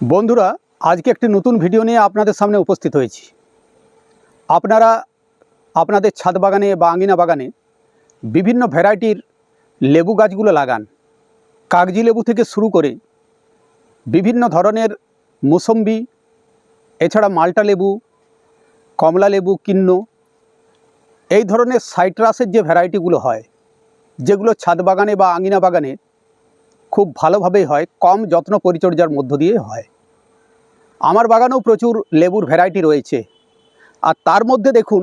বন্ধুরা, আজকে একটি নতুন ভিডিও নিয়ে আপনাদের সামনে উপস্থিত হয়েছি। আপনারা আপনাদের ছাদ বাগানে বা আঙিনা বাগানে বিভিন্ন ভ্যারাইটির লেবু গাছগুলো লাগান। কাগজি লেবু থেকে শুরু করে বিভিন্ন ধরনের মুসম্বি, এছাড়া মাল্টা লেবু, কমলা লেবু, কিন্ন, এই ধরনের সাইট্রাসের যে ভ্যারাইটিগুলো হয়, যেগুলো ছাদ বাগানে বা আঙিনা বাগানে খুব ভালোভাবেই হয়, কম যত্ন পরিচর্যার মধ্য দিয়ে হয়। আমার বাগানেও প্রচুর লেবুর ভ্যারাইটি রয়েছে। আর তার মধ্যে দেখুন,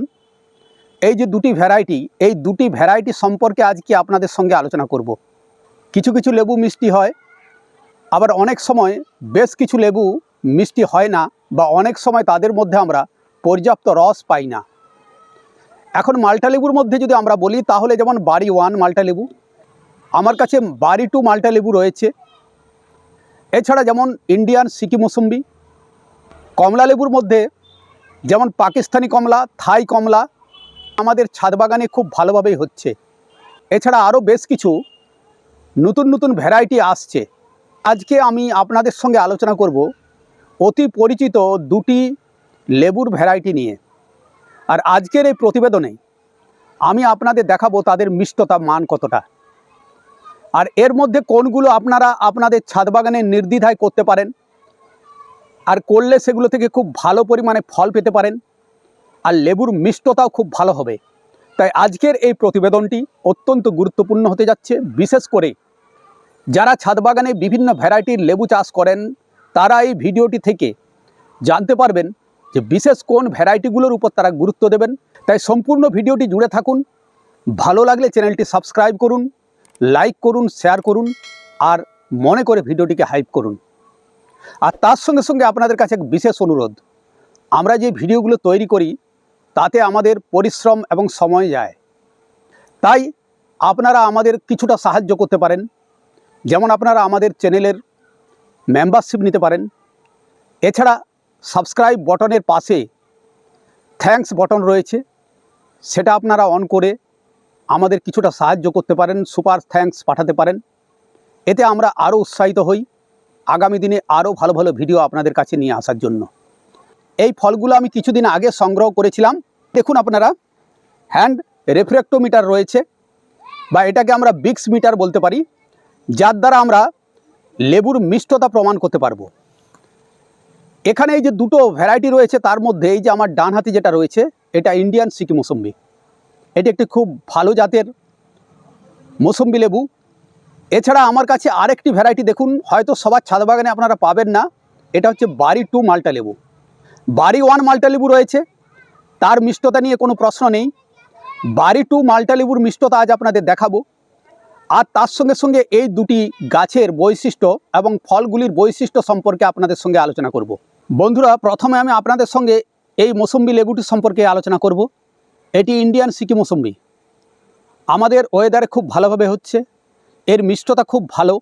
এই যে দুটি ভ্যারাইটি এই দুটি ভ্যারাইটি সম্পর্কে আজকে আপনাদের সঙ্গে আলোচনা করব। কিছু কিছু লেবু মিষ্টি হয়, আবার অনেক সময় বেশ কিছু লেবু মিষ্টি হয় না বা অনেক সময় তাদের মধ্যে আমরা পর্যাপ্ত রস পাই না। এখন মাল্টা লেবুর মধ্যে যদি আমরা বলি, তাহলে যেমন বাড়ি ওয়ান মাল্টা লেবু আমার কাছে বাড়ি টু মাল্টা লেবু রয়েছে। এছাড়া যেমন ইন্ডিয়ান সিকি মৌসুম্বি, কমলা লেবুর মধ্যে যেমন পাকিস্তানি কমলা, থাই কমলা আমাদের ছাদ বাগানে খুব ভালোভাবেই হচ্ছে। এছাড়া আরও বেশ কিছু নতুন নতুন ভ্যারাইটি আসছে। আজকে আমি আপনাদের সঙ্গে আলোচনা করব অতি পরিচিত দুটি লেবুর ভ্যারাইটি নিয়ে। আর আজকের এই প্রতিবেদনে আমি আপনাদের দেখাবো তাদের মিষ্টতা মান কতটা। আর এর মধ্যে কোনগুলো আপনারা আপনাদের ছাদ বাগানে নির্দ্বিধায় করতে পারেন? আর করলে সেগুলো থেকে খুব ভালো পরিমাণে ফল পেতে পারেন। আর লেবুর মিষ্টতাও খুব ভালো হবে। তাই আজকের এই প্রতিবেদনটি অত্যন্ত গুরুত্বপূর্ণ হতে যাচ্ছে। বিশেষ করে যারা ছাদ বাগানে বিভিন্ন ভ্যারাইটির লেবু চাষ করেন, তারা এই ভিডিওটি থেকে জানতে পারবেন যে বিশেষ কোন ভ্যারাইটিগুলোর উপর তারা গুরুত্ব দেবেন। তাই সম্পূর্ণ ভিডিওটি জুড়ে থাকুন। ভালো লাগলে চ্যানেলটি সাবস্ক্রাইব করুন। লাইক করুন শেয়ার করুন আর মনে করে ভিডিওটিকে হাইপ করুন। আর তার সঙ্গে সঙ্গে আপনাদের কাছে এক বিশেষ অনুরোধ। আমরা যে ভিডিওগুলো তৈরি করি, তাতে আমাদের পরিশ্রম এবং সময় যায়। তাই আপনারা আমাদের কিছুটা সাহায্য করতে পারেন। যেমন আপনারা আমাদের চ্যানেলের মেম্বারশিপ নিতে পারেন। এছাড়া সাবস্ক্রাইব বটনের পাশে থ্যাঙ্কস বটন রয়েছে। সেটা আপনারা অন করে আমাদের কিছুটা সাহায্য করতে পারেন সুপার থ্যাঙ্কস পাঠাতে পারেন। এতে আমরা আরও উৎসাহিত হই, আগামী দিনে আরও ভালো ভালো ভিডিও আপনাদের কাছে নিয়ে আসার জন্য। এই ফলগুলো আমি কিছুদিন আগে সংগ্রহ করেছিলাম। দেখুন আপনারা হ্যান্ড রেফ্রেক্টোমিটার রয়েছে, বা এটাকে আমরা বিক্স মিটার বলতে পারি, যার দ্বারা আমরা লেবুর মিষ্টতা প্রমাণ করতে পারব। এখানে এই যে দুটো ভ্যারাইটি রয়েছে, তার মধ্যে এই যে আমার ডান হাতে যেটা রয়েছে, এটা ইন্ডিয়ান সিকি মৌসুম্বি। এটি একটি খুব ভালো জাতের মৌসুম্বি লেবু। এছাড়া আমার কাছে আরেকটি ভ্যারাইটি দেখুন, হয়তো সবার ছাদ বাগানে আপনারা পাবেন না, এটা হচ্ছে বাড়ি টু মাল্টা লেবু। বাড়ি ওয়ান মাল্টা লেবু রয়েছে, তার মিষ্টতা নিয়ে কোনো প্রশ্ন নেই। বাড়ি টু মাল্টা লেবুর মিষ্টতা আজ আপনাদের দেখাবো। আর তার সঙ্গে সঙ্গে এই দুটি গাছের বৈশিষ্ট্য এবং ফলগুলির বৈশিষ্ট্য সম্পর্কে আপনাদের সঙ্গে আলোচনা করব। বন্ধুরা, প্রথমে আমি আপনাদের সঙ্গে এই মৌসুম্বি লেবুটি সম্পর্কে আলোচনা করব। এটি ইন্ডিয়ান সিকি মৌসুম্বি আমাদের ওয়েদারে খুব ভালোভাবে হচ্ছে, এর মিষ্টতা খুব ভালো,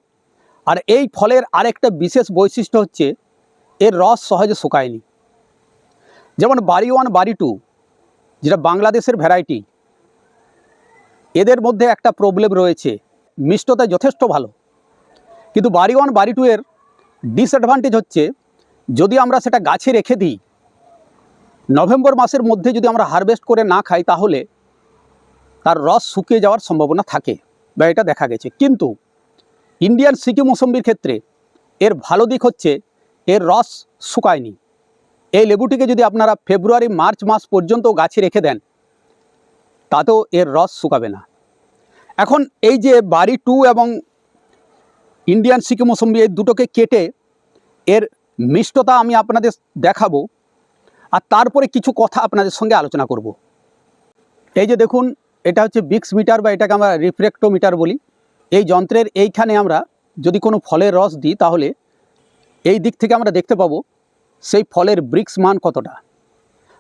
আর এই ফলের আরেকটা বিশেষ বৈশিষ্ট্য হচ্ছে, এর রস সহজে শুকায়নি। যেমন বাড়ি ওয়ান বাড়ি টু, যেটা বাংলাদেশের ভ্যারাইটি এদের মধ্যে একটা প্রবলেম রয়েছে, মিষ্টতা যথেষ্ট ভালো। কিন্তু বাড়ি ওয়ান বাড়ি টু এর ডিসঅ্যাডভান্টেজ হচ্ছে, যদি আমরা সেটা গাছে রেখে দিই নভেম্বর মাসের মধ্যে যদি আমরা হারভেস্ট করে না খাই তাহলে তার রস শুকিয়ে যাওয়ার সম্ভাবনা থাকে বা এটা দেখা গেছে। কিন্তু ইন্ডিয়ান সিকি মৌসম্বির ক্ষেত্রে এর ভালো দিক হচ্ছে এর রস শুকায়নি। এই লেবুটিকে যদি আপনারা ফেব্রুয়ারি, মার্চ মাস পর্যন্ত গাছে রেখে দেন, তাতেও এর রস শুকাবে না। এখন এই যে বাড়ি টু এবং ইন্ডিয়ান সিকি মৌসম্বি এই দুটোকে কেটে এর মিষ্টতা আমি আপনাদের দেখাবো। আর তারপরে কিছু কথা আপনাদের সঙ্গে আলোচনা করব। এই যে দেখুন, এটা হচ্ছে বিক্স মিটার বা এটাকে আমরা রিফ্রেক্টোমিটার বলি। এই যন্ত্রের এইখানে আমরা যদি কোনো ফলের রস দিই, তাহলে এই দিক থেকে আমরা দেখতে পাবো সেই ফলের ব্রিক্স মান কতটা।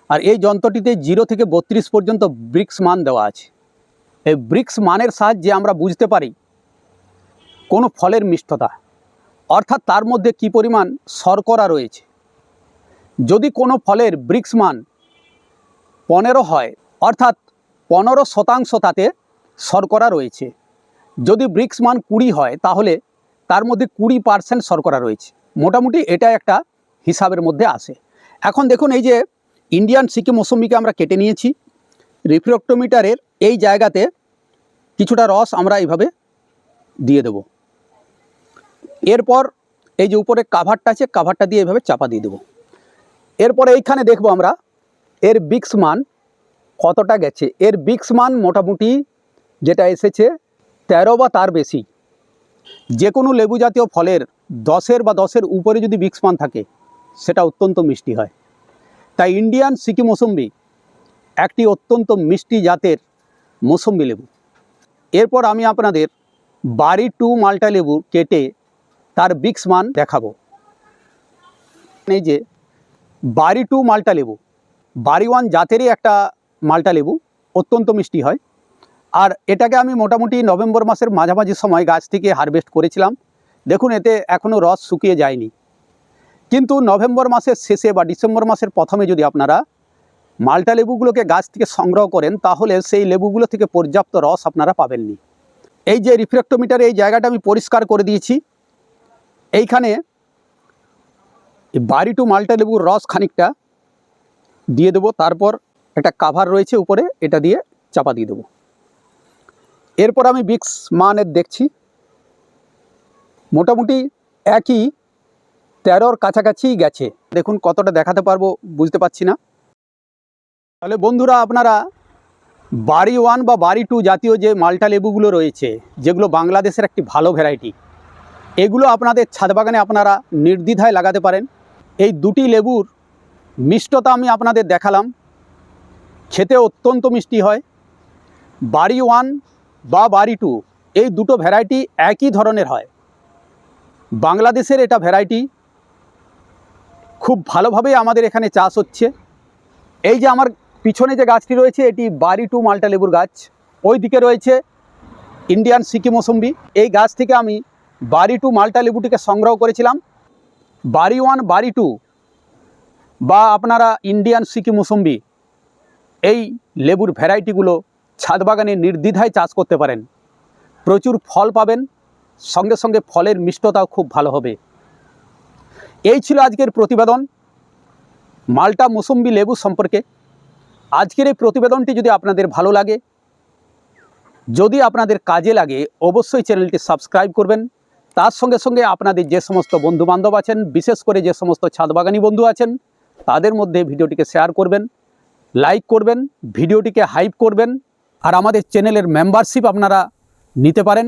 আর এই যন্ত্রটিতে জিরো থেকে বত্রিশ পর্যন্ত ব্রিক্স মান দেওয়া আছে। এই ব্রিক্স মানের সাহায্যে আমরা বুঝতে পারি কোনো ফলের মিষ্টতা। অর্থাৎ তার মধ্যে কি পরিমাণ শর্করা রয়েছে। যদি কোনো ফলের ব্রিক্স মান পনেরো হয়, অর্থাৎ পনেরো শতাংশ তাতে শর্করা রয়েছে। যদি ব্রিক্স মান কুড়ি হয়, তাহলে তার মধ্যে কুড়ি পার্সেন্ট শর্করা রয়েছে। মোটামুটি এটা একটা হিসাবের মধ্যে আসে এখন দেখুন এই যে ইন্ডিয়ান সিকিম মৌসুমিকে আমরা কেটে নিয়েছি। রিফ্রক্টোমিটারের এই জায়গাতে কিছুটা রস আমরা এইভাবে দিয়ে দেব। এরপর এই যে উপরে কাভারটা আছে কাভারটা দিয়ে এভাবে চাপা দিয়ে দেবো। এরপরে এইখানে দেখব আমরা, এর বিক্স মান কতটা গেছে? এর বিক্স মান মোটামুটি যেটা এসেছে তেরো বা তার বেশি। যে কোনো লেবু জাতীয় ফলের দশের বা দশের উপরে যদি বিক্স মান থাকে, সেটা অত্যন্ত মিষ্টি হয়। তাই ইন্ডিয়ান সিকি মৌসম্বি একটি অত্যন্ত মিষ্টি জাতের মৌসম্বি লেবু। এরপর আমি আপনাদের বাড়ি টু মাল্টা লেবু কেটে তার বিক্স মান দেখাবো। এই যে বাড়ি টু মাল্টা লেবু। বাড়ি ওয়ান জাতেরই একটা মাল্টা লেবু, অত্যন্ত মিষ্টি হয়। আর এটাকে আমি মোটামুটি নভেম্বর মাসের মাঝামাঝি সময় গাছ থেকে হারভেস্ট করেছিলাম। দেখুন, এতে এখনও রস শুকিয়ে যায়নি। কিন্তু নভেম্বর মাসের শেষে বা ডিসেম্বর মাসের প্রথমে যদি আপনারা মাল্টা লেবুগুলোকে গাছ থেকে সংগ্রহ করেন, তাহলে সেই লেবুগুলো থেকে পর্যাপ্ত রস আপনারা পাবেননি। এই যে রিফ্লেক্টোমিটার এই জায়গাটা আমি পরিষ্কার করে দিয়েছি। এইখানে এই বাড়ি টু মাল্টা লেবুর রস খানিকটা দিয়ে দেবো, তারপর একটা কাভার রয়েছে উপরে, এটা দিয়ে চাপা দিয়ে দেবো। এরপর আমি বিক্স মানের দেখছি। মোটামুটি একই, তেরোর কাছাকাছি গেছে। দেখুন কতটা দেখাতে পারব, বুঝতে পারছি না। তাহলে বন্ধুরা, আপনারা বাড়ি ওয়ান বা বাড়ি টু জাতীয় যে মাল্টা লেবুগুলো রয়েছে, যেগুলো বাংলাদেশের একটি ভালো ভ্যারাইটি এগুলো আপনাদের ছাদ বাগানে আপনারা নির্দ্বিধায় লাগাতে পারেন। এই দুটি লেবুর মিষ্টতা আমি আপনাদের দেখালাম। খেতে অত্যন্ত মিষ্টি হয়। বাড়ি ওয়ান বা বাড়ি টু, এই দুটো ভ্যারাইটি একই ধরনের হয়। বাংলাদেশের এটা ভ্যারাইটি খুব ভালোভাবেই আমাদের এখানে চাষ হচ্ছে। এই যে আমার পিছনে যে গাছটি রয়েছে, এটি বাড়ি টু মাল্টা লেবুর গাছ। ওই দিকে রয়েছে ইন্ডিয়ান সিকি মৌসম্বি। এই গাছ থেকে আমি বাড়ি টু মাল্টা লেবুটিকে সংগ্রহ করেছিলাম। বাড়ি ওয়ান, বাড়ি টু বা আপনারা ইন্ডিয়ান সিকি মৌসম্বি, এই লেবুর ভ্যারাইটিগুলো ছাদ বাগানে নির্দ্বিধায় চাষ করতে পারেন। প্রচুর ফল পাবেন, সঙ্গে সঙ্গে ফলের মিষ্টতাও খুব ভালো হবে। এই ছিল আজকের প্রতিবেদন মাল্টা মৌসম্বি লেবু সম্পর্কে। আজকের এই প্রতিবেদনটি যদি আপনাদের ভালো লাগে, যদি আপনাদের কাজে লাগে, অবশ্যই চ্যানেলটি সাবস্ক্রাইব করবেন। তার সঙ্গে সঙ্গে আপনাদের যে সমস্ত বন্ধুবান্ধব আছেন, বিশেষ করে যে সমস্ত ছাদবাগানি বন্ধু আছেন, তাদের মধ্যে ভিডিওটিকে শেয়ার করবেন, লাইক করবেন, ভিডিওটিকে হাইপ করবেন, আর আমাদের চ্যানেলের মেম্বারশিপ আপনারা নিতে পারেন।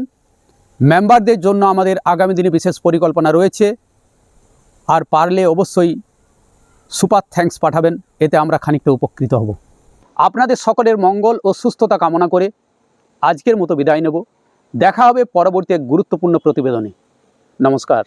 মেম্বারদের জন্য আমাদের আগামী দিনে বিশেষ পরিকল্পনা রয়েছে, আর পারলে অবশ্যই সুপার থ্যাঙ্কস পাঠাবেন, এতে আমরা খানিকটা উপকৃত হব। আপনাদের সকলের মঙ্গল ও সুস্থতা কামনা করে আজকের মতো বিদায় নেব। দেখা হবে পরবর্তী এক গুরুত্বপূর্ণ প্রতিবেদনে। নমস্কার।